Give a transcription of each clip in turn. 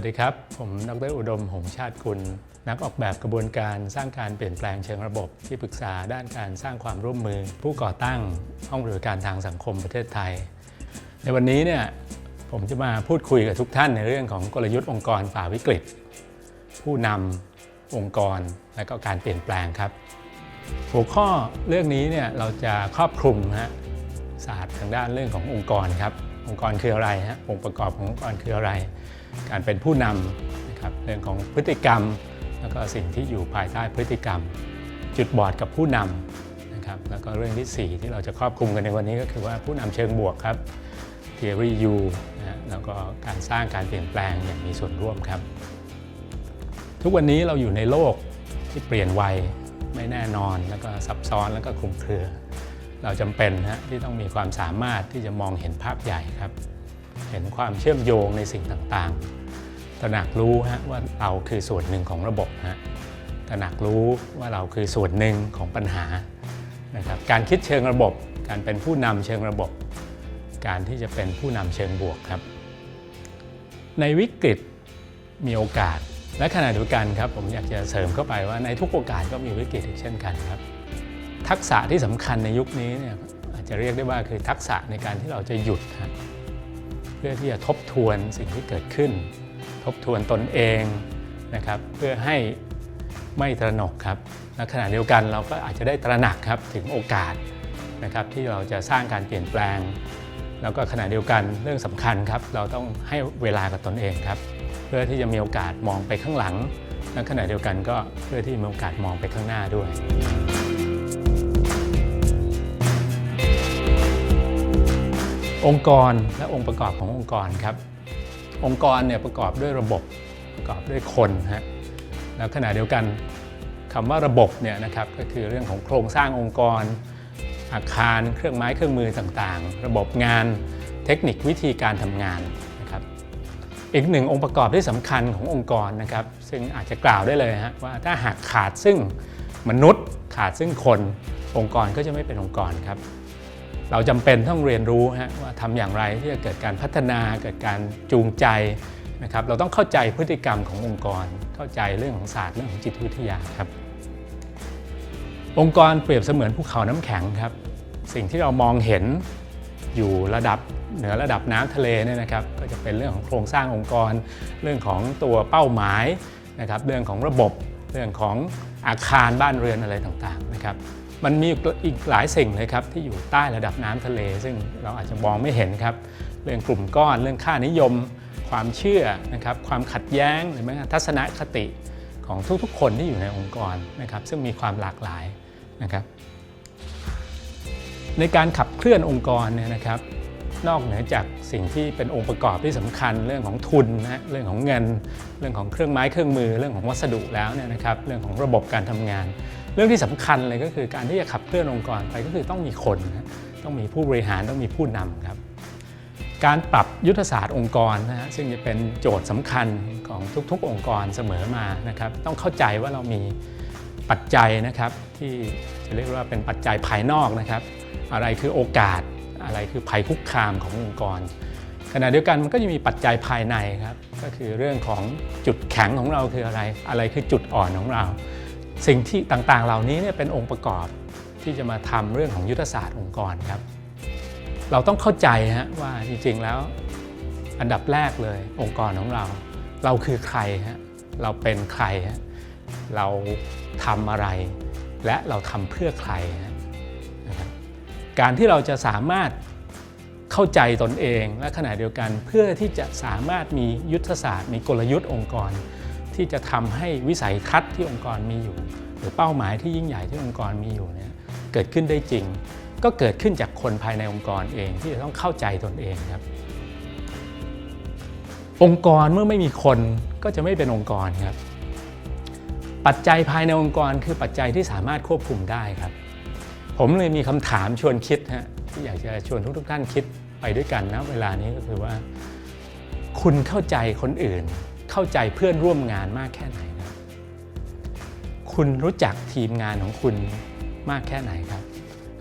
วัสดีครับ ผมดรอุดม หงชาติกุล นักออกแบบกระบวนการสร้างการเปลี่ยนแปลงเชิงระบบ ที่ปรึกษาด้านการสร้างความร่วมมือ ผู้ก่อตั้งห้องบริการทางสังคมประเทศไทย ในวันนี้เนี่ยผมจะมาพูดคุยกับทุกท่านในเรื่องของกลยุทธ์องค์กรฝ่าวิกฤต ผู้นำองค์กรและก็การเปลี่ยนแปลงครับ หัวข้อเรื่องนี้เนี่ยเราจะครอบคลุมฮะศาสตร์ทางด้านเรื่องขององค์กรครับองค์กรคืออะไรฮะองค์ประกอบขององค์กรคืออะไร การเป็นผู้นำนะครับเรื่องของพฤติกรรม แล้วก็สิ่งที่อยู่ภายใต้พฤติกรรม จุดบอดกับผู้นำนะครับแล้วก็เรื่องที่ 4 ที่เราจะครอบคลุมกันในวันนี้ก็คือว่าผู้นำเชิงบวกครับ Theory U นะแล้วก็การสร้างการเปลี่ยนแปลงอย่างมีส่วนร่วมครับ ทุกวันนี้เราอยู่ในโลกที่เปลี่ยนไวไม่แน่นอนแล้วก็ซับซ้อนแล้วก็คลุมเครือ เราจำเป็นฮะที่ต้องมีความสามารถที่จะมองเห็นภาพใหญ่ครับ เห็นความเชื่อมโยงในสิ่งต่างๆ ตระหนักรู้ฮะว่าเราคือส่วนหนึ่งของระบบฮะตระหนักรู้ว่าเราคือส่วนหนึ่งของปัญหานะครับการคิดเชิงระบบ การเป็นผู้นำเชิงระบบ การที่จะเป็นผู้นำเชิงบวกครับ ในวิกฤตมีโอกาส และขณะเดียวกันครับผมอยากจะเสริมเข้าไปว่าในทุกโอกาสก็มีวิกฤตอีกเช่นกันครับ ทักษะที่สำคัญในยุคนี้เนี่ยอาจจะเรียกได้ว่าคือทักษะในการที่เราจะหยุดครับเพื่อที่จะทบทวนสิ่งที่เกิดขึ้น ทบทวนตนเองนะครับเพื่อให้ไม่ตระหนกครับและขณะเดียวกันเราก็อาจจะได้ตระหนักครับถึงโอกาสนะครับที่เราจะสร้างการเปลี่ยนแปลง แล้วก็ขณะเดียวกันเรื่องสำคัญครับเราต้องให้เวลากับตนเองครับ เพื่อที่จะมีโอกาสมองไปข้างหลังและขณะเดียวกันก็เพื่อที่มีโอกาสมองไปข้างหน้าด้วยองค์กรและองค์ประกอบขององค์กรครับ องค์กรเนี่ยประกอบด้วยระบบประกอบด้วยคนฮะแล้วขณะเดียวกันคำว่าระบบเนี่ยนะครับก็คือเรื่องของโครงสร้างองค์กร อาคารเครื่องไม้เครื่องมือต่างๆ ระบบงานเทคนิควิธีการทำงานนะครับอีกหนึ่งองค์ประกอบที่สำคัญขององค์กรนะครับซึ่งอาจจะกล่าวได้เลยฮะว่าถ้าหากขาดซึ่งมนุษย์ขาดซึ่งคนองค์กรก็จะไม่เป็นองค์กรครับ เราจำเป็นต้องเรียนรู้ฮะว่าทำอย่างไรที่จะเกิดการพัฒนาเกิดการจูงใจนะครับเราต้องเข้าใจพฤติกรรมขององค์กร เข้าใจเรื่องของศาสตร์เรื่องของจิตวิทยาครับ องค์กรเปรียบเสมือนภูเขาน้ำแข็งครับ สิ่งที่เรามองเห็นอยู่ระดับเหนือระดับน้ำทะเลเนี่ยนะครับ ก็จะเป็นเรื่องของโครงสร้างองค์กร เรื่องของตัวเป้าหมายนะครับ เรื่องของระบบ เรื่องของอาคารบ้านเรือนอะไรต่างๆนะครับ มันมีอีกหลายสิ่งเลยครับที่อยู่ใต้ระดับน้ำทะเล ซึ่งเราอาจจะมองไม่เห็นครับ เรื่องกลุ่มก้อน เรื่องค่านิยม ความเชื่อนะครับ ความขัดแย้งหรือแม้กระทั่งทัศนคติของทุกๆ คนที่อยู่ในองค์กรนะครับ ซึ่งมีความหลากหลายนะครับ ในการขับเคลื่อนองค์กรเนี่ยนะครับ นอกเหนือจากสิ่งที่เป็นองค์ประกอบที่สำคัญ เรื่องของทุนนะเรื่องของเงิน เรื่องของเครื่องไม้เครื่องมือ เรื่องของวัสดุแล้วเนี่ยนะครับ เรื่องของระบบการทำงาน รื่องที่สำคัญเลยก็คือการที่จะขับเคลื่อนองค์กรไปก็คือต้องมีคนนะต้องมีผู้บริหารต้องมีผู้นำครับ การปรับยุทธศาสตร์องค์กรนะฮะซึ่งจะเป็นโจทย์สำคัญของทุกๆ องค์กรเสมอมานะครับ ต้องเข้าใจว่าเรามีปัจจัยนะครับ ที่จะเรียกว่าเป็นปัจจัยภายนอกนะครับ อะไรคือโอกาสอะไรคือภัยคุกคามขององค์กรขณะเดียวกันมันก็จะมีปัจจัยภายในครับ ก็คือเรื่องของจุดแข็งของเราคืออะไร อะไรคือจุดอ่อนของเรา สิ่งที่ต่างๆ เหล่านี้เนี่ยเป็นองค์ประกอบที่จะมาทำเรื่องของยุทธศาสตร์องค์กรครับ เราต้องเข้าใจฮะว่าจริงๆแล้ว อันดับแรกเลยองค์กรของเรา เราคือใครฮะเราเป็นใครฮะเราทำอะไร และเราทำเพื่อใครฮะการที่เราจะสามารถเข้าใจตนเองและขณะเดียวกันเพื่อที่จะสามารถมียุทธศาสตร์ มีกลยุทธ์องค์กร ที่จะทำให้วิสัยทัศน์ที่องค์กรมีอยู่ หรือเป้าหมายที่ยิ่งใหญ่ที่องค์กรมีอยู่เนี่ยเกิดขึ้นได้จริง ก็เกิดขึ้นจากคนภายในองค์กรเองที่จะต้องเข้าใจตนเองครับ องค์กรเมื่อไม่มีคนก็จะไม่เป็นองค์กรครับ ปัจจัยภายในองค์กรคือปัจจัยที่สามารถควบคุมได้ครับ ผมเลยมีคำถามชวนคิดฮะที่อยากจะชวนทุกๆท่านคิดไปด้วยกันนะเวลานี้ก็คือว่า คุณเข้าใจคนอื่น เข้าใจเพื่อนร่วมงานมากแค่ไหนครับ คุณรู้จักทีมงานของคุณมากแค่ไหนครับ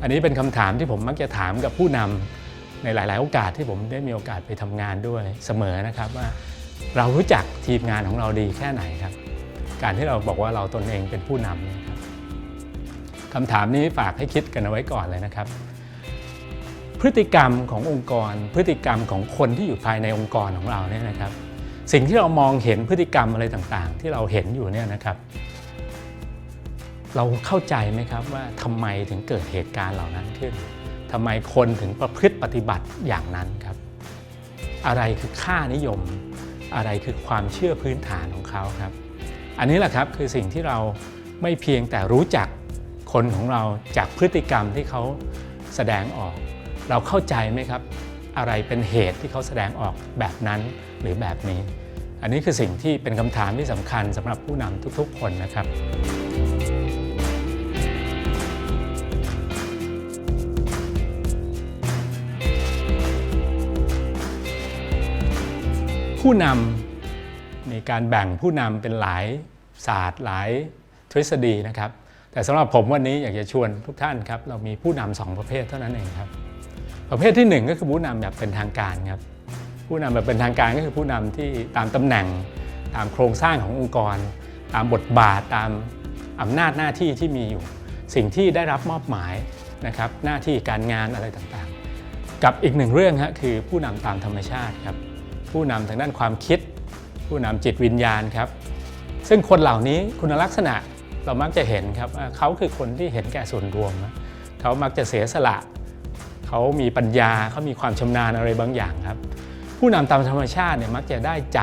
อันนี้เป็นคำถามที่ผมมักจะถามกับผู้นำในหลาย ๆ โอกาสที่ผมได้มีโอกาสไปทำงานด้วยเสมอนะครับว่า เรารู้จักทีมงานของเราดีแค่ไหนครับ การที่เราบอกว่าเราตนเองเป็นผู้นำเนี่ยครับคำถามนี้ฝากให้คิดกันเอาไว้ก่อนเลยนะครับ พฤติกรรมขององค์กร พฤติกรรมของคนที่อยู่ภายในองค์กรของเราเนี่ยนะครับ สิ่งที่เรามองเห็นพฤติกรรมอะไรต่างๆ ที่เราเห็นอยู่เนี่ยนะครับ เราเข้าใจไหมครับว่าทำไมถึงเกิดเหตุการณ์เหล่านั้นขึ้นทำไมคนถึงประพฤติปฏิบัติอย่างนั้นครับ อะไรคือค่านิยม อะไรคือความเชื่อพื้นฐานของเขาครับ อันนี้แหละครับคือสิ่งที่เราไม่เพียงแต่รู้จักคนของเราจากพฤติกรรมที่เขาแสดงออก เราเข้าใจไหมครับ อะไรเป็นเหตุที่เขาแสดงออกแบบนั้นหรือแบบนี้ อันนี้คือสิ่งที่เป็นคำถามที่สำคัญสำหรับผู้นำทุกๆ คนนะครับผู้นำมีการแบ่งผู้นำเป็นหลายศาสตร์หลายทฤษฎีนะครับ แต่สำหรับผมวันนี้อยากจะชวนทุกท่านครับ เรามีผู้นำสองประเภทเท่านั้นเองครับ ประเภทที่หนึ่งก็คือผู้นำแบบเป็นทางการครับผู้นำแบบเป็นทางการก็คือผู้นำที่ตามตำแหน่ง ตามโครงสร้างขององค์กร ตามบทบาทตามอำนาจหน้าที่ที่มีอยู่ สิ่งที่ได้รับมอบหมายนะครับหน้าที่การงานอะไรต่างๆ กับอีกหนึ่งเรื่องฮะคือผู้นำตามธรรมชาติครับผู้นำทางด้านความคิด ผู้นำจิตวิญญาณครับซึ่งคนเหล่านี้คุณลักษณะเรามักจะเห็นครับเขาคือคนที่เห็นแก่ส่วนรวม เขามักจะเสียสละ เขามีปัญญาเขามีความชำนาญอะไรบางอย่างครับ ผู้นำตามธรรมชาติเนี่ยมักจะได้ใจ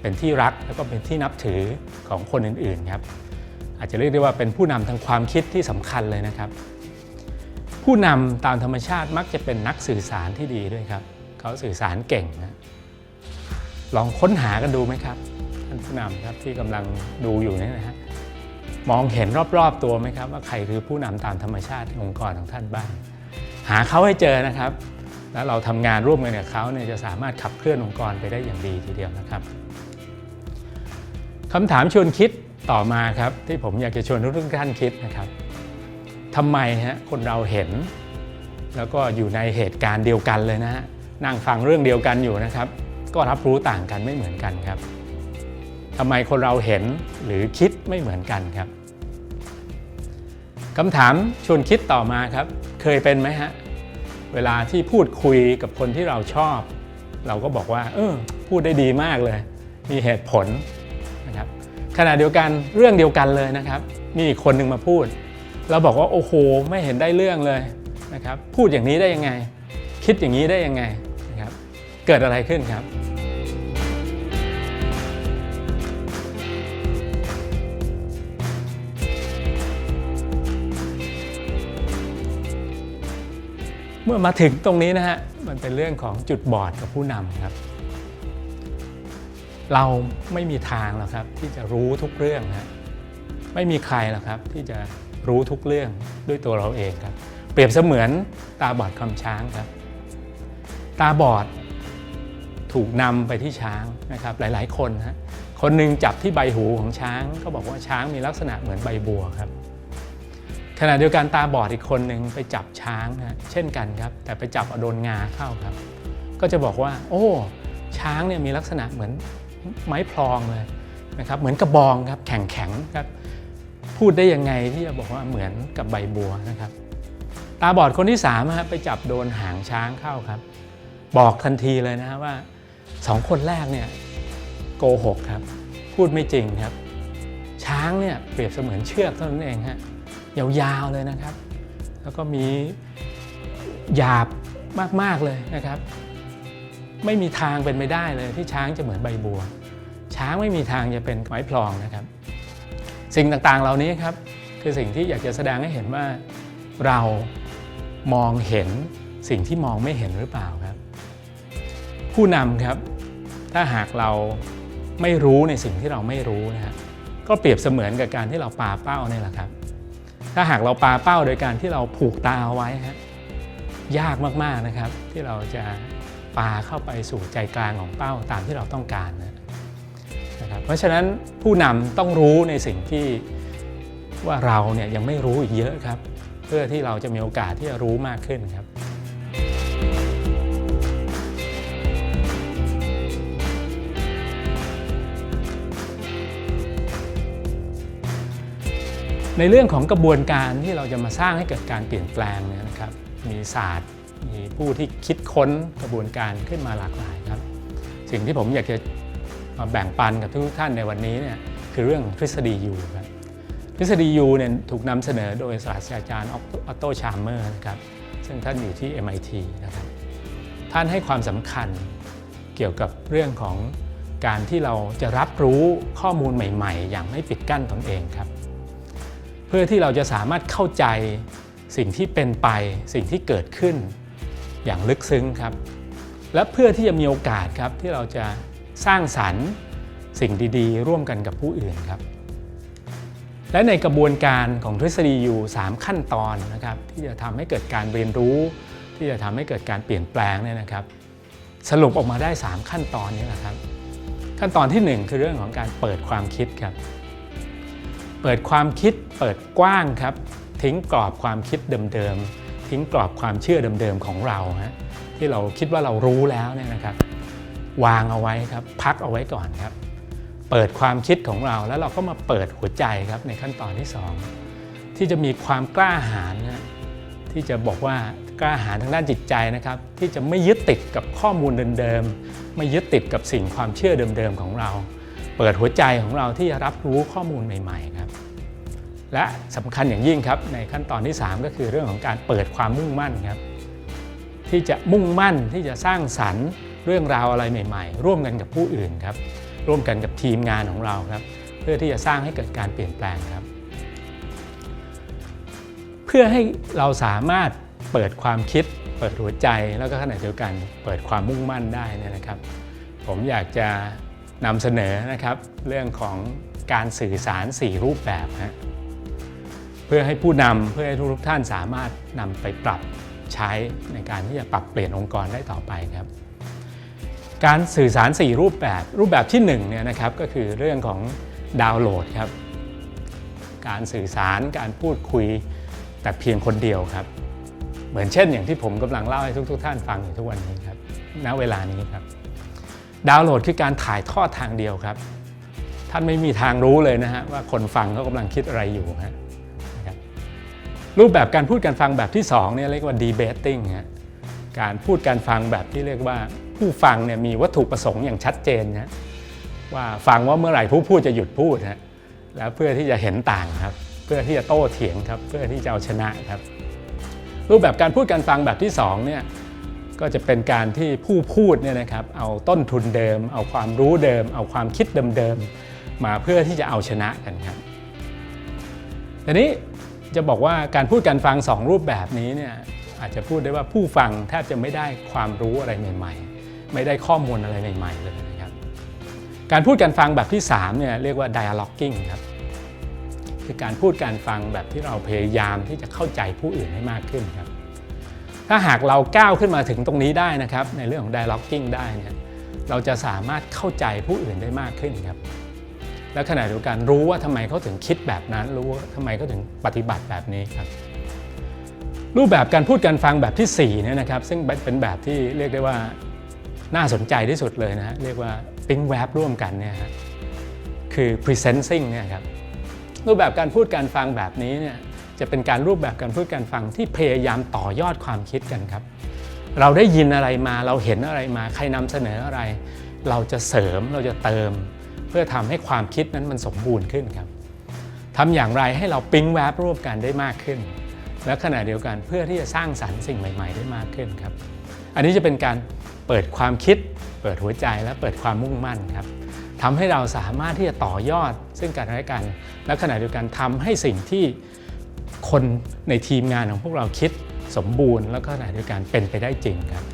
เป็นที่รักแล้วก็เป็นที่นับถือของคนอื่นๆครับ อาจจะเรียกได้ว่าเป็นผู้นำทางความคิดที่สำคัญเลยนะครับ ผู้นำตามธรรมชาติมักจะเป็นนักสื่อสารที่ดีด้วยครับเขาสื่อสารเก่งนะลองค้นหากันดูไหมครับท่านผู้นำครับที่กำลังดูอยู่นี่นะฮะมองเห็นรอบๆตัวไหมครับ ว่าใครคือผู้นำตามธรรมชาติองค์กรของท่านบ้าง หาเขาให้เจอนะครับ แล้วเราทำงานร่วมกันกับเขาเนี่ยจะสามารถขับเคลื่อนองค์กรไปได้อย่างดีทีเดียวนะครับคำถามชวนคิดต่อมาครับที่ผมอยากจะชวนทุกท่านคิดนะครับทำไมฮะคนเราเห็น แล้วก็อยู่ในเหตุการณ์เดียวกันเลยนะฮะนั่งฟังเรื่องเดียวกันอยู่นะครับ ก็รับรู้ต่างกันไม่เหมือนกันครับทำไมคนเราเห็นหรือคิดไม่เหมือนกันครับคำถามชวนคิดต่อมาครับ เคยเป็นไหมฮะ เวลาที่พูดคุยกับคนที่เราชอบ เราก็บอกว่า เออ พูดได้ดีมากเลย มีเหตุผลนะครับขณะเดียวกันเรื่องเดียวกันเลยนะครับ มีอีกคนหนึ่งมาพูด เราบอกว่าโอ้โหไม่เห็นได้เรื่องเลยนะครับ พูดอย่างนี้ได้ยังไง คิดอย่างนี้ได้ยังไงนะครับ เกิดอะไรขึ้นครับ เมื่อมาถึงตรงนี้นะฮะมันเป็นเรื่องของจุดบอดกับผู้นำครับ เราไม่มีทางหรอกครับที่จะรู้ทุกเรื่องนะไม่มีใครหรอกครับที่จะรู้ทุกเรื่องด้วยตัวเราเองครับ เปรียบเสมือนตาบอดคำช้างครับ ตาบอดถูกนำไปที่ช้างนะครับหลาย ๆ คนฮะคนหนึ่งจับที่ใบหูของช้าง ก็บอกว่าช้างมีลักษณะเหมือนใบบัวครับ ขณะเดียวกันตาบอดอีกคนหนึ่งไปจับช้างนะเช่นกันครับ แต่ไปจับเอาโดนงาเข้าครับ ก็จะบอกว่า โอ้ ช้างเนี่ยมีลักษณะเหมือนไม้พลองเลยนะครับเหมือนกระบองครับแข็งแข็งครับพูดได้ยังไงที่จะบอกว่าเหมือนกับใบบัวนะครับ ตาบอดคนที่สามครับไปจับโดนหางช้างเข้าครับ บอกทันทีเลยนะฮะว่าสองคนแรกเนี่ยโกหกครับ พูดไม่จริงครับ ช้างเนี่ยเปรียบเสมือนเชือกเท่านั้นเองฮะ ยาวๆเลยนะครับ แล้วก็มีหยาบมากๆเลยนะครับ ไม่มีทางเป็นไปได้เลยที่ช้างจะเหมือนใบบัว ช้างไม่มีทางจะเป็นไม้พลองนะครับ สิ่งต่างๆเหล่านี้ครับคือสิ่งที่อยากจะแสดงให้เห็นว่าเรามองเห็นสิ่งที่มองไม่เห็นหรือเปล่าครับ ผู้นำครับ ถ้าหากเราไม่รู้ในสิ่งที่เราไม่รู้นะฮะก็เปรียบเสมือนกับการที่เราปาเป้าเนี่ยแหละครับ ถ้าหากเราปาเป้าโดยการที่เราผูกตาเอาไว้ฮะยากมากๆนะครับ ที่เราจะปาเข้าไปสู่ใจกลางของเป้าตามที่เราต้องการนะครับ เพราะฉะนั้นผู้นำต้องรู้ในสิ่งที่ว่าเราเนี่ยยังไม่รู้อีกเยอะครับ เพื่อที่เราจะมีโอกาสที่จะรู้มากขึ้นครับ ในเรื่องของกระบวนการที่เราจะมาสร้างให้เกิดการเปลี่ยนแปลงเนี่ยนะครับ มีศาสตร์ มีผู้ที่คิดค้นกระบวนการขึ้นมาหลากหลายครับ สิ่งที่ผมอยากจะมาแบ่งปันกับทุกท่านในวันนี้เนี่ยคือเรื่องทฤษฎียูครับทฤษฎียูเนี่ยถูกนำเสนอโดยศาสตราจารย์ออตโตชาร์เมอร์นะครับซึ่งท่านอยู่ที่ MIT นะครับท่านให้ความสำคัญเกี่ยวกับเรื่องของการที่เราจะรับรู้ข้อมูลใหม่ ๆ อย่างไม่ปิดกั้นตนเองครับ เพื่อที่เราจะสามารถเข้าใจสิ่งที่เป็นไปสิ่งที่เกิดขึ้น อย่างลึกซึ้งครับ และเพื่อที่จะมีโอกาสครับที่เราจะสร้างสรรค์สิ่งดีๆ ร่วมกันกับผู้อื่นครับ และในกระบวนการของทฤษฎีอยู่3ขั้นตอนนะครับ ที่จะทำให้เกิดการเรียนรู้ ที่จะทำให้เกิดการเปลี่ยนแปลงเนี่ยนะครับ สรุปออกมาได้ 3 ขั้นตอนนี้แหละครับ ขั้นตอนทีหนึ่1 คือเรื่องของการเปิดความคิดครับ เปิดความคิดเปิดกว้างครับ ทิ้งกรอบความคิดเดิมๆ ทิ้งกรอบความเชื่อเดิมๆของเราฮะที่เราคิดว่าเรารู้แล้วเนี่ยนะครับ วางเอาไว้ครับ พักเอาไว้ก่อนครับ เปิดความคิดของเราแล้วเราก็มาเปิดหัวใจครับในขั้นตอนที่ 2 ที่จะมีความกล้าหาญนะที่จะบอกว่ากล้าหาญทางด้านจิตใจนะครับ ที่จะไม่ยึดติดกับข้อมูลเดิมๆไม่ยึดติดกับสิ่งความเชื่อเดิมๆของเรา เปิดหัวใจของเราที่จะรับรู้ข้อมูลใหม่ ๆ ครับ และสำคัญอย่างยิ่งครับในขั้นตอนที่ 3 ก็คือเรื่องของการเปิดความมุ่งมั่นครับที่จะมุ่งมั่นที่จะสร้างสรรค์เรื่องราวอะไรใหม่ ๆ ร่วมกันกับผู้อื่นครับ ร่วมกันกับทีมงานของเราครับ เพื่อที่จะสร้างให้เกิดการเปลี่ยนแปลงครับ เพื่อให้เราสามารถเปิดความคิด เปิดหัวใจแล้วก็ขณะเดียวกัน เปิดความมุ่งมั่นได้นะครับ ผมอยากจะ นำเสนอนะครับเรื่องของการสื่อสาร 4 รูปแบบฮะเพื่อให้ผู้นำเพื่อให้ทุกท่านสามารถนำไปปรับใช้ในการที่จะปรับเปลี่ยนองค์กรได้ต่อไปครับ การสื่อสาร 4 รูปแบบ รูปแบบที่1เนี่ยนะครับก็คือเรื่องของดาวน์โหลดครับการสื่อสารการพูดคุยแต่เพียงคนเดียวครับ เหมือนเช่นอย่างที่ผมกำลังเล่าให้ทุกๆทท่านฟังอยู่ทุกวันนี้ครับณเวลานี้ครับ ดาวน์โหลดคือการถ่ายทอดทางเดียวครับ ท่านไม่มีทางรู้เลยนะฮะว่าคนฟังเขากำลังคิดอะไรอยู่ฮะรูปแบบการพูดการฟังแบบที่2เนี่ยเรียกว่า debating ฮะการพูดการฟังแบบที่เรียกว่าผู้ฟังเนี่ยมีวัตถุประสงค์อย่างชัดเจนนะว่าฟังว่าเมื่อไหร่ผู้พูดจะหยุดพูดฮะแล้วเพื่อที่จะเห็นต่างครับ เพื่อที่จะโต้เถียงครับ เพื่อที่จะเอาชนะครับ รูปแบบการพูดการฟังแบบที่2เนี่ย ก็จะเป็นการที่ผู้พูดเนี่ยนะครับเอาต้นทุนเดิม เอาความรู้เดิม เอาความคิดเดิมๆมาเพื่อที่จะเอาชนะกันครับทีนี้จะบอกว่าการพูดการฟังสองรูปแบบนี้เนี่ยอาจจะพูดได้ว่าผู้ฟังแทบจะไม่ได้ความรู้อะไรใหม่ๆ ไม่ได้ข้อมูลอะไรใหม่ๆเลยนะครับการพูดการฟังแบบที่3เนี่ยเรียกว่า dialoguing ครับคือการพูดการฟังแบบที่เราพยายามที่จะเข้าใจผู้อื่นให้มากขึ้นครับ ถ้าหากเราก้าวขึ้นมาถึงตรงนี้ได้นะครับ ในเรื่องของ dialoguing ได้เนี่ยเราจะสามารถเข้าใจผู้อื่นได้มากขึ้นครับ และขณะเดียวกันรู้ว่าทำไมเขาถึงคิดแบบนั้น รู้ว่าทำไมเขาถึงปฏิบัติแบบนี้ครับ รูปแบบการพูดการฟังแบบที่4เนี่ยนะครับ ซึ่งเป็นแบบที่เรียกได้ว่าน่าสนใจที่สุดเลยนะฮะเรียกว่า think web ร่วมกันเนี่ยฮะคือ presenting เนี่ยครับรูปแบบการพูดการฟังแบบนี้เนี่ย จะเป็นการรูปแบบการพูดการฟังที่พยายามต่อยอดความคิดกันครับ เราได้ยินอะไรมาเราเห็นอะไรมา ใครนำเสนออะไร เราจะเสริมเราจะเติม เพื่อทำให้ความคิดนั้นมันสมบูรณ์ขึ้นครับทำอย่างไรให้เราปิ๊งแวบร่วมกันได้มากขึ้น และขณะเดียวกันเพื่อที่จะสร้างสรรค์สิ่งใหม่ ๆ ได้มากขึ้นครับ อันนี้จะเป็นการเปิดความคิด เปิดหัวใจและเปิดความมุ่งมั่นครับทำให้เราสามารถที่จะต่อยอดซึ่งกันและกัน และขณะเดียวกันทำให้สิ่งที่ คนในทีมงานของพวกเราคิดสมบูรณ์ แล้วก็ขณะเดียวกันเป็นไปได้จริงครับ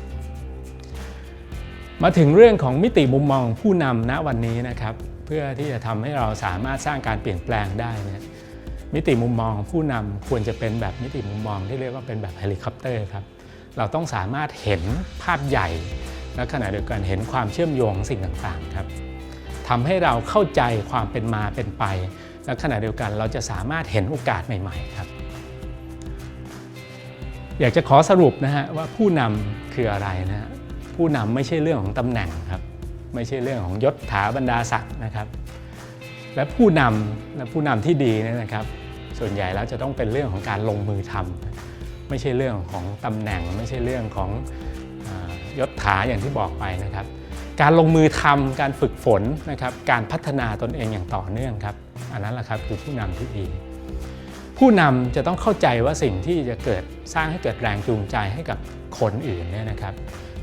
มาถึงเรื่องของมิติมุมมองผู้นำณวันนี้นะครับ เพื่อที่จะทำให้เราสามารถสร้างการเปลี่ยนแปลงได้เนี่ยมิติมุมมองผู้นำควรจะเป็นแบบมิติมุมมองที่เรียกว่าเป็นแบบเฮลิคอปเตอร์ครับเราต้องสามารถเห็นภาพใหญ่ และขณะเดียวกันเห็นความเชื่อมโยงสิ่งต่างๆครับทำให้เราเข้าใจความเป็นมาเป็นไป และขณะเดียวกันเราจะสามารถเห็นโอกาสใหม่ ๆ ครับ อยากจะขอสรุปนะฮะว่าผู้นำคืออะไรนะฮะผู้นำไม่ใช่เรื่องของตำแหน่งครับ ไม่ใช่เรื่องของยศถาบรรดาศักดิ์นะครับ และผู้นำและผู้นำที่ดีเนยนะครับ ส่วนใหญ่แล้วจะต้องเป็นเรื่องของการลงมือทำไม่ใช่เรื่องของตำแหน่ง ไม่ใช่เรื่องของอยศถาอย่างที่บอกไปนะครับ การลงมือทำการฝึกฝนนะครับ การพัฒนาตนเองอย่างต่อเนื่องครับ อันนั้นแหละครับคือผู้นำที่ดี ผู้นำจะต้องเข้าใจว่าสิ่งที่จะเกิดสร้างให้เกิดแรงจูงใจให้กับคนอื่นเนี่ยนะครับ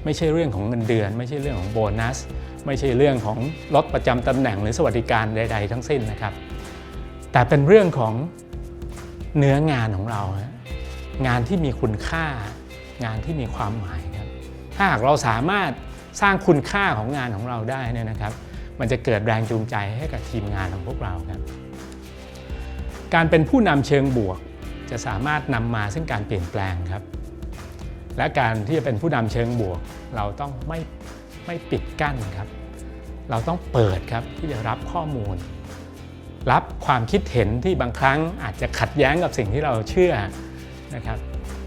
ไม่ใช่เรื่องของเงินเดือน ไม่ใช่เรื่องของโบนัส ไม่ใช่เรื่องของลดประจำตำแหน่งหรือสวัสดิการใด ๆ ทั้งสิ้นนะครับ แต่เป็นเรื่องของเนื้องานของเรา งานที่มีคุณค่า งานที่มีความหมายครับถ้าหากเราสามารถสร้างคุณค่าของงานของเราได้เนี่ยนะครับ มันจะเกิดแรงจูงใจให้กับทีมงานของพวกเราครับ การเป็นผู้นำเชิงบวก จะสามารถนำมาซึ่งการเปลี่ยนแปลงครับ และการที่จะเป็นผู้นำเชิงบวก เราต้องไม่ไม่ปิดกั้นครับ เราต้องเปิดครับที่จะรับข้อมูล รับความคิดเห็นที่บางครั้งอาจจะขัดแย้งกับสิ่งที่เราเชื่อนะครับ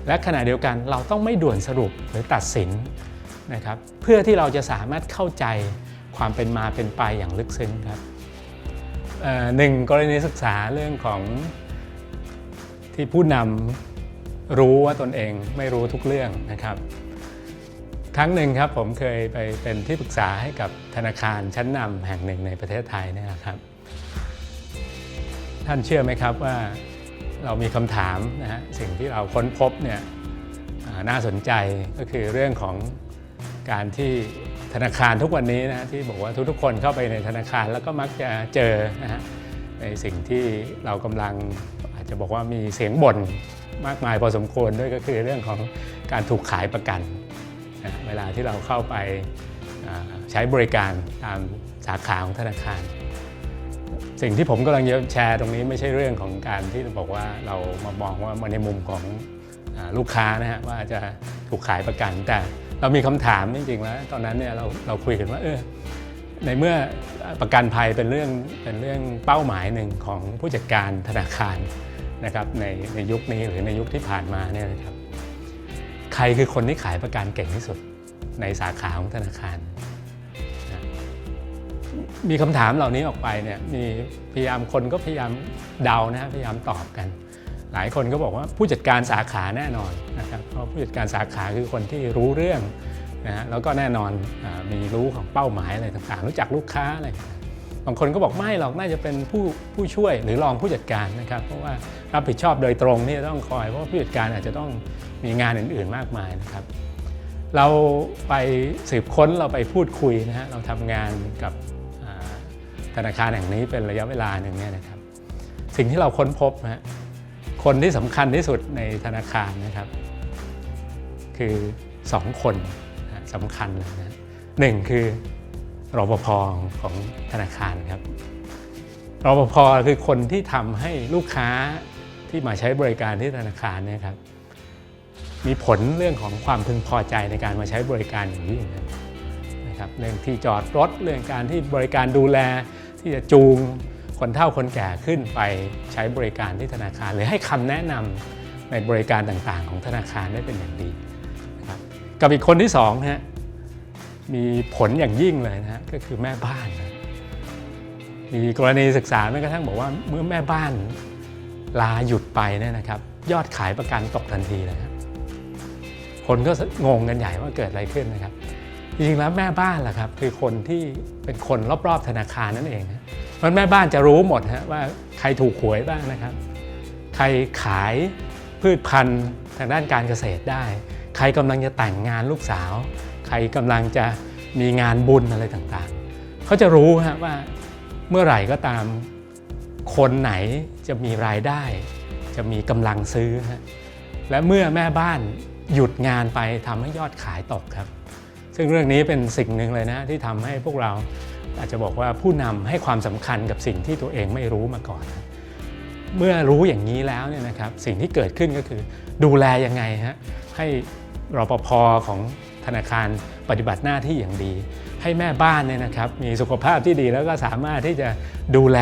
และขณะเดียวกันเราต้องไม่ด่วนสรุปหรือตัดสินนะครับ เพื่อที่เราจะสามารถเข้าใจความเป็นมาเป็นไปอย่างลึกซึ้งครับ หนึ่งกรณีศึกษาเรื่องของที่ผู้นำรู้ว่าตนเองไม่รู้ทุกเรื่องนะครับ ครั้งหนึ่งครับผมเคยไปเป็นที่ปรึกษาให้กับธนาคารชั้นนำแห่งหนึ่งในประเทศไทยนี่ยนะครับ ท่านเชื่อไหมครับว่าเรามีคำถามนะฮะสิ่งที่เราค้นพบเนี่ยน่าสนใจก็คือเรื่องของการที่ ธนาคารทุกวันนี้นะที่บอกว่าทุกๆ คนเข้าไปในธนาคารแล้วก็มักจะเจอนะฮะในสิ่งที่เรากำลังอาจจะบอกว่ามีเสียงบ่นมากมายพอสมควรด้วยก็คือเรื่องของการถูกขายประกันนะเวลาที่เราเข้าไปใช้บริการตามสาขาของธนาคาร สิ่งที่ผมกำลังจะแชร์ตรงนี้ไม่ใช่เรื่องของการที่บอกว่าเรามามองว่ามาในมุมของอลูกค้านะฮะว่าจะถูกขายประกันแต่ เรามีคำถามจริงๆแล้วตอนนั้นเนี่ยเราเราคุยกันว่าเออในเมื่อประกันภัยเป็นเรื่องเป็นเรื่องเป้าหมายหนึ่งของผู้จัดการธนาคารนะครับในในยุคนี้หรือในยุคที่ผ่านมาเนี่ยนะครับ ใครคือคนที่ขายประกันเก่งที่สุดในสาขาของธนาคารมีคำถามเหล่านี้ออกไปเนี่ยมีพยายามคนก็พยายามเดานะพยายามตอบกัน หลายคนก็บอกว่าผู้จัดการสาขาแน่นอนนะครับเพราะผู้จัดการสาขาคือคนที่รู้เรื่องนะฮะแล้วก็แน่นอนอมีรู้ของเป้าหมายอะไรต่างๆรู้จักลูกค้าอะไรบางคนก็บอกไม่หรอกน่าจะเป็นผู้ผู้ช่วยหรือรองผู้จัดการนะครับ เพราะว่ารับผิดชอบโดยตรงที่ต้องคอยเพราะผู้จัดการอาจจะต้องมีงานอื่นๆมากมายนะครับ เราไปสืบค้นเราไปพูดคุยนะฮะเราทำงานกับธนาคารแห่งนี้เป็นระยะเวลาหนึ่งเนี่ยนะครับ สิ่งที่เราค้นพบนะฮะ คนที่สำคัญที่สุดในธนาคารนะครับ คือ 2 คนสำคัญเลยนะหนึ่งคือรปภของธนาคารครับรปภคือคนที่ทำให้ลูกค้าที่มาใช้บริการที่ธนาคารเนี่ยครับมีผลเรื่องของความพึงพอใจในการมาใช้บริการอย่างยิ่งนะครับเรื่องที่จอดรถเรื่องการที่บริการดูแลที่จะจูง คนเฒ่าคนแก่ขึ้นไปใช้บริการที่ธนาคาร หรือให้คำแนะนำในบริการต่างๆ ของธนาคารได้เป็นอย่างดีนะครับกับอีกคนที่สองนะฮะมีผลอย่างยิ่งเลยนะฮะก็คือแม่บ้านนะมีกรณีศึกษาแม้กระทั่งบอกว่าเมื่อแม่บ้านลาหยุดไปเนี่ยนะครับ ยอดขายประกันตกทันทีเลยครับคนก็งงกันใหญ่ว่าเกิดอะไรขึ้นนะครับจริงๆแล้วแม่บ้านแหละครับคือคนที่เป็นคนรอบๆธนาคารนั่นเองนะ เพราะแม่บ้านจะรู้หมดฮะว่าใครถูกหวยบ้างนะครับ ใครขายพืชพันธุ์ทางด้านการเกษตรได้ ใครกำลังจะแต่งงานลูกสาว ใครกำลังจะมีงานบุญอะไรต่างๆ เขาจะรู้ฮะว่าเมื่อไหร่ก็ตามคนไหนจะมีรายได้ จะมีกำลังซื้อฮะและเมื่อแม่บ้านหยุดงานไปทำให้ยอดขายตกครับ ซึ่งเรื่องนี้เป็นสิ่งหนึ่งเลยนะที่ทำให้พวกเรา อาจจะบอกว่าผู้นำให้ความสำคัญกับสิ่งที่ตัวเองไม่รู้มาก่อน เมื่อรู้อย่างนี้แล้วเนี่ยนะครับสิ่งที่เกิดขึ้นก็คือ ดูแลยังไงฮะให้รปภของธนาคารปฏิบัติหน้าที่อย่างดี ให้แม่บ้านเนี่ยนะครับมีสุขภาพที่ดีแล้วก็สามารถที่จะดูแล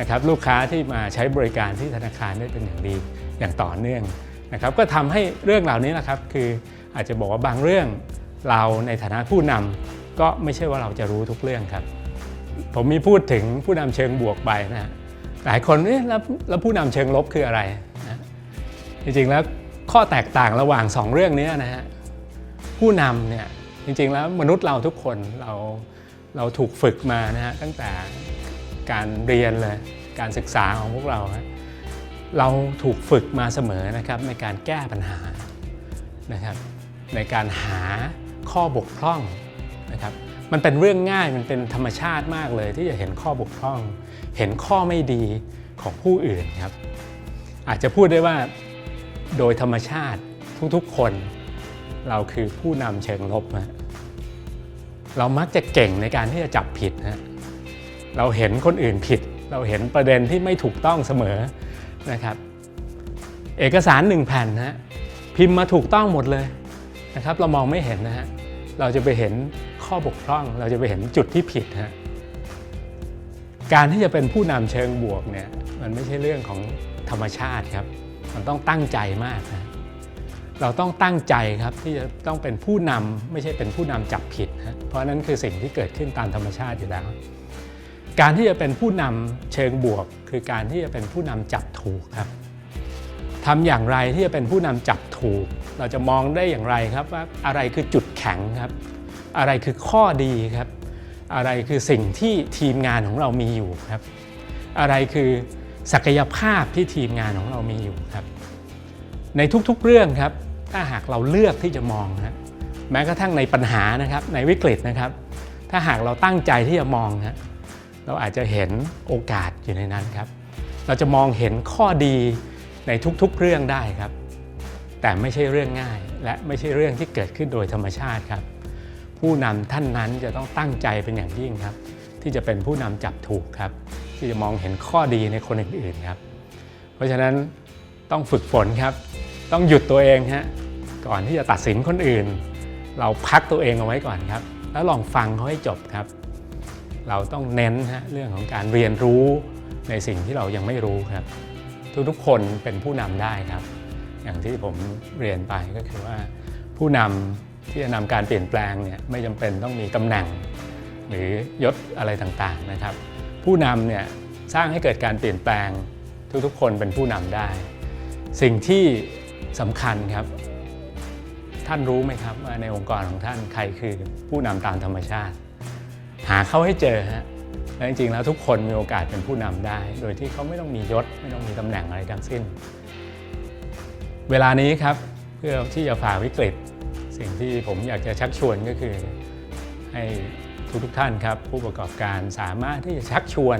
นะครับลูกค้าที่มาใช้บริการที่ธนาคารได้เป็นอย่างดีอย่างต่อเนื่องนะครับก็ทำให้เรื่องเหล่านี้นะครับคืออาจจะบอกว่าบางเรื่องเราในฐานะผู้นำ ก็ไม่ใช่ว่าเราจะรู้ทุกเรื่องครับ ผมมีพูดถึงผู้นำเชิงบวกไปนะฮะหลายคนเอ๊ะแล้วแล้วผู้นำเชิงลบคืออะไรนะจริงๆแล้วข้อแตกต่างระหว่างสองเรื่องนี้นะฮะผู้นำเนี่ยจริงๆแล้วมนุษย์เราทุกคนเราเราถูกฝึกมานะฮะตั้งแต่การเรียนเลยการศึกษาของพวกเราฮะเราถูกฝึกมาเสมอนะครับในการแก้ปัญหานะครับในการหาข้อบกพร่อง นะครับมันเป็นเรื่องง่ายมันเป็นธรรมชาติมากเลย ที่จะเห็นข้อบกพร่อง เห็นข้อไม่ดีของผู้อื่นครับ อาจจะพูดได้ว่าโดยธรรมชาติทุกๆคนเราคือผู้นำเชิงลบนะเรามักจะเก่งในการที่จะจับผิดนะเราเห็นคนอื่นผิด เราเห็นประเด็นที่ไม่ถูกต้องเสมอนะครับ เอกสารหนึ่งแผ่นนะฮะพิมพ์มาถูกต้องหมดเลยนะครับ เรามองไม่เห็นนะฮะเราจะไปเห็น ข้อบกพร่องเราจะไปเห็นจุดที่ผิดฮะการที่จะเป็นผู้นำเชิงบวกเนี่ยมันไม่ใช่เรื่องของธรรมชาติครับ มันต้องตั้งใจมากนะเราต้องตั้งใจครับที่จะต้องเป็นผู้นำไม่ใช่เป็นผู้นำจับผิดนะเพราะนั้นคือสิ่งที่เกิดขึ้นตามธรรมชาติอยู่แล้ว การที่จะเป็นผู้นำเชิงบวก คือการที่จะเป็นผู้นำจับถูกครับทำอย่างไรที่จะเป็นผู้นำจับถูก เราจะมองได้อย่างไรครับว่าอะไรคือจุดแข็งครับ อะไรคือข้อดีครับ อะไรคือสิ่งที่ทีมงานของเรามีอยู่ครับ อะไรคือศักยภาพที่ทีมงานของเรามีอยู่ครับ ในทุกๆเรื่องครับ ถ้าหากเราเลือกที่จะมองนะแม้กระทั่งในปัญหานะครับในวิกฤตนะครับ ถ้าหากเราตั้งใจที่จะมองนะเราอาจจะเห็นโอกาสอยู่ในนั้นครับ เราจะมองเห็นข้อดีในทุกๆเรื่องได้ครับ แต่ไม่ใช่เรื่องง่าย และไม่ใช่เรื่องที่เกิดขึ้นโดยธรรมชาติครับ ผู้นำท่านนั้นจะต้องตั้งใจเป็นอย่างยิ่งครับ ที่จะเป็นผู้นำจับถูกครับ ที่จะมองเห็นข้อดีในคนอื่นๆครับ เพราะฉะนั้นต้องฝึกฝนครับ ต้องหยุดตัวเองฮะก่อนที่จะตัดสินคนอื่น เราพักตัวเองเอาไว้ก่อนครับ แล้วลองฟังเขาให้จบครับ เราต้องเน้นฮะเรื่องของการเรียนรู้ในสิ่งที่เรายังไม่รู้ครับ ทุกๆคนเป็นผู้นำได้ครับ อย่างที่ผมเรียนไปก็คือว่าผู้นำ ที่จะนำการเปลี่ยนแปลงเนี่ยไม่จำเป็นต้องมีตำแหน่ง หรือยศอะไรต่างๆนะครับ ผู้นำเนี่ยสร้างให้เกิดการเปลี่ยนแปลงทุกๆ คนเป็นผู้นำได้ สิ่งที่สำคัญครับ ท่านรู้ไหมครับว่าในองค์กรของท่านใครคือผู้นำตามธรรมชาติ หาเขาให้เจอฮะและจริงๆแล้วทุกคนมีโอกาสเป็นผู้นำได้ โดยที่เขาไม่ต้องมียศไม่ต้องมีตำแหน่งอะไรทั้งสิ้น เวลานี้ครับเพื่อที่จะฝ่าวิกฤต สิ่งที่ผมอยากจะชักชวนก็คือ ให้ทุกๆท่านครับ ผู้ประกอบการสามารถที่จะชักชวน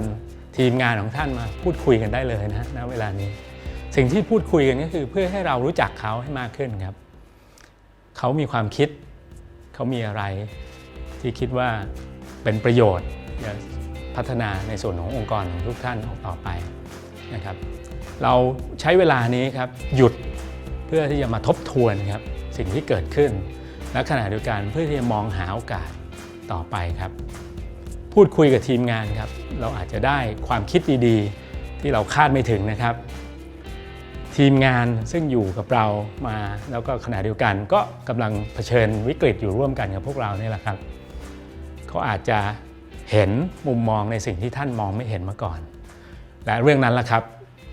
ทีมงานของท่านมาพูดคุยกันได้เลยนะณเวลานี้ สิ่งที่พูดคุยกันก็คือเพื่อให้เรารู้จักเขาให้มากขึ้นครับ เขามีความคิด เขามีอะไรที่คิดว่าเป็นประโยชน์จะพัฒนาในส่วนขององค์กรของทุกท่านออกต่อไปนะครับ เราใช้เวลานี้ครับหยุดเพื่อที่จะมาทบทวนครับ สิ่งที่เกิดขึ้น และขณะเดียวกันเพื่อที่จะมองหาโอกาสต่อไปครับ พูดคุยกับทีมงานครับ เราอาจจะได้ความคิดดีๆ ที่เราคาดไม่ถึงนะครับ ทีมงานซึ่งอยู่กับเรามาแล้วก็ขณะเดียวกัน ก็กำลังเผชิญวิกฤตอยู่ร่วมกันกับพวกเรานี่แหละครับเขาอาจจะเห็นมุมมองในสิ่งที่ท่านมองไม่เห็นมาก่อน และเรื่องนั้นละครับ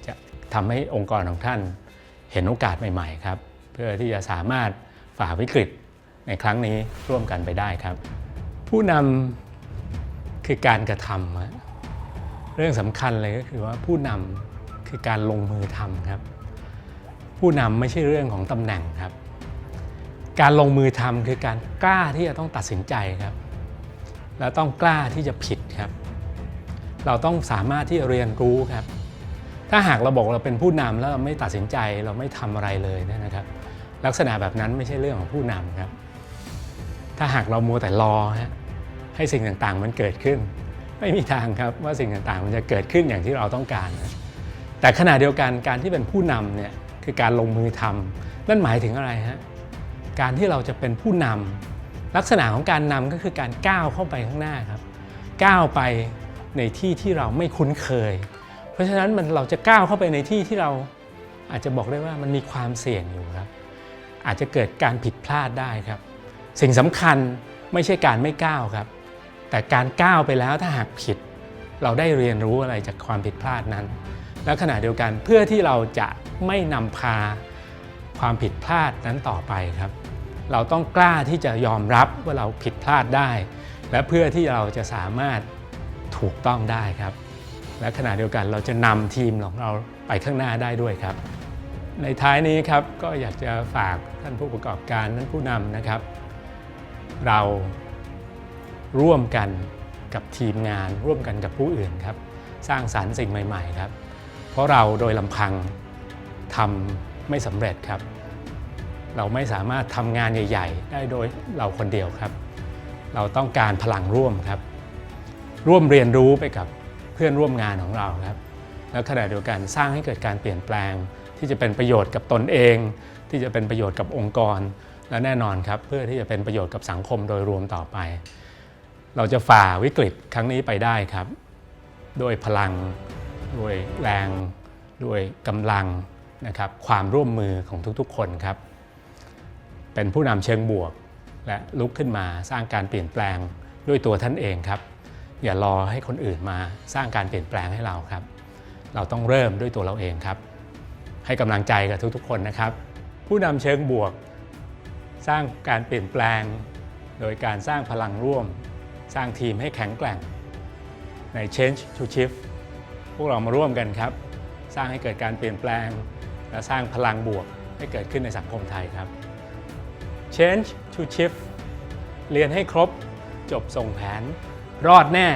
จะทำให้องค์กรของท่านเห็นโอกาสใหม่ ๆ ครับ พื่อที่จะสามารถฝ่าวิกฤตในครั้งนี้ร่วมกันไปได้ครับ ผู้นำคือการกระทำเรื่องสำคัญเลยก็คือว่าผู้นำคือการลงมือทำครับ ผู้นำไม่ใช่เรื่องของตำแหน่งครับ การลงมือทำคือการกล้าที่จะต้องตัดสินใจครับ และต้องกล้าที่จะผิดครับ เราต้องสามารถที่จะเรียนรู้ครับ ถ้าหากเราบอกเราเป็นผู้นำแล้วเราไม่ตัดสินใจเราไม่ทำอะไรเลยนะครับ ลักษณะแบบนั้นไม่ใช่เรื่องของผู้นำครับ ถ้าหากเรามัวแต่รอฮะให้สิ่งต่างๆมันเกิดขึ้น ไม่มีทางครับว่าสิ่งต่างๆ มันจะเกิดขึ้นอย่างที่เราต้องการ แต่ขณะเดียวกันการที่เป็นผู้นำเนี่ยคือการลงมือทำนั่นหมายถึงอะไรฮะการที่เราจะเป็นผู้นำลักษณะของการนำก็คือการก้าวเข้าไปข้างหน้าครับ ก้าวไปในที่ที่เราไม่คุ้นเคย ราะฉะนั้นมันเราจะก้าวเข้าไปในที่ที่เราอาจจะบอกได้ว่ามันมีความเสี่ยงอยู่ครับ อาจจะเกิดการผิดพลาดได้ครับ สิ่งสำคัญไม่ใช่การไม่ก้าวครับ แต่การก้าวไปแล้วถ้าหากผิด เราได้เรียนรู้อะไรจากความผิดพลาดนั้น และขณะเดียวกันเพื่อที่เราจะไม่นำพาความผิดพลาดนั้นต่อไปครับ เราต้องกล้าที่จะยอมรับว่าเราผิดพลาดได้ และเพื่อที่เราจะสามารถถูกต้องได้ครับ และขณะเดียวกันเราจะนำทีมของเราไปข้างหน้าได้ด้วยครับ ในท้ายนี้ครับก็อยากจะฝากท่านผู้ประกอบการท่านผู้นำนะครับ เราร่วมกันกับทีมงานร่วมกันกับผู้อื่นครับ สร้างสารรค์สิ่งใหม่ๆครับ เพราะเราโดยลำพังทำไม่สำเร็จครับ เราไม่สามารถทำงานใหญ่ ๆ ได้โดยเราคนเดียวครับ เราต้องการพลังร่วมครับ ร่วมเรียนรู้ไปกับ พื่อนร่วมงานของเราครับ แล้วขณะเดียวกันสร้างให้เกิดการเปลี่ยนแปลง ที่จะเป็นประโยชน์กับตนเอง ที่จะเป็นประโยชน์กับองค์กร และแน่นอนครับเพื่อที่จะเป็นประโยชน์กับสังคมโดยรวมต่อไป เราจะฝ่าวิกฤตครั้งนี้ไปได้ครับ ด้วยพลัง ด้วยแรง ด้วยกำลังนะครับความร่วมมือของทุกๆ คนครับ เป็นผู้นำเชิงบวก และลุกขึ้นมาสร้างการเปลี่ยนแปลงด้วยตัวท่านเองครับ อย่ารอให้คนอื่นมาสร้างการเปลี่ยนแปลงให้เราครับ เราต้องเริ่มด้วยตัวเราเองครับ ให้กำลังใจกับทุกๆ คนนะครับ ผู้นำเชิงบวก สร้างการเปลี่ยนแปลง โดยการสร้างพลังร่วม สร้างทีมให้แข็งแกร่ง ใน Change to Shift พวกเรามาร่วมกันครับ สร้างให้เกิดการเปลี่ยนแปลง และสร้างพลังบวกให้เกิดขึ้นในสังคมไทยครับ Change to Shift เรียนให้ครบจบส่งแผน รอดแน่